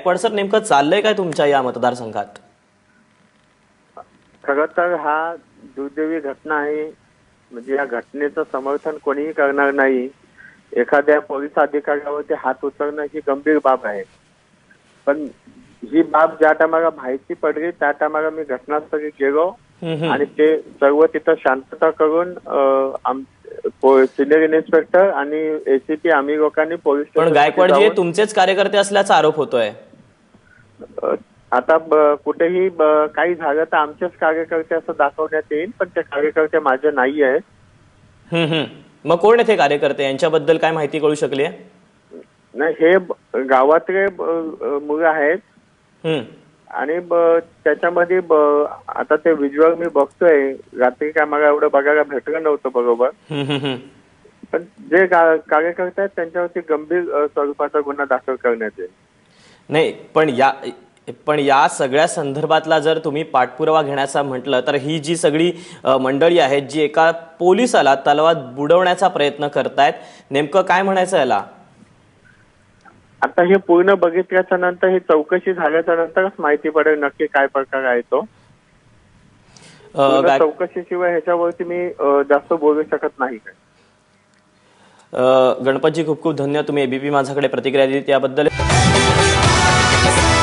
Gaikwad sir नेमकं चाललंय काय तुमच्या या मतदारसंघात? खरं तर हा दुर्दैवी घटना आहे. म्हणजे या घटनेचं समर्थन कोणीही करणार नाही. एखाद्या पोलीस अधिकाऱ्यावरती हात उचलणं ही गंभीर बाब आहे. पण ही बाब ज्या टायमाला माहिती पडली त्या टायमाला मी घटनास्थळी गेलो. आणि ते सर्व तिथं शांतता करून सिनियर इन्स्पेक्टर आणि एसीपी आम्ही लोकांनी पोलीस पण गायकवाड तुमचेच कार्यकर्ते असल्याचा आरोप होतोय. आता कुठेही काही झालं तर आमचेच कार्यकर्ते असं दाखवण्यात येईल पण ते कार्यकर्ते माझे नाही आहेत. मग कोण आहेत हे कार्यकर्ते? यांच्याबद्दल काय माहिती कळू शकली आहे? नाही हे गावातले मुलं आहेत. आणि त्याच्यामध्ये आता ते व्हिज्युअल मी बघतोय. रात्री काय मला एवढं बघायला भेटलं नव्हतं बरोबर. पण जे कार्यकर्ते आहेत त्यांच्यावरती गंभीर स्वरूपाचा गुन्हा दाखल करण्यात येईल. नाही पण या पण या सगळ्या संदर्भातला जर तुम्ही पाठपुरावा घेण्याचा म्हटलं तर ही जी सगळी मंडळी आहेत जी एका पोलिसाला तलवार बुडवण्याचा प्रयत्न करतायत नेमकं काय म्हणायचं याला? आता हे पूर्ण बघितल्याच्या नंतर ही चौकशी झाल्याच्या नंतरच माहिती पडेल नक्की काय प्रकार आहे तो. चौकशीशिवाय ह्याच्यावरती मी जास्त बोलू शकत नाही. गणपतजी खूप खूप धन्य. तुम्ही एबीपी माझ्याकडे प्रतिक्रिया दिली त्याबद्दल Yes, yes.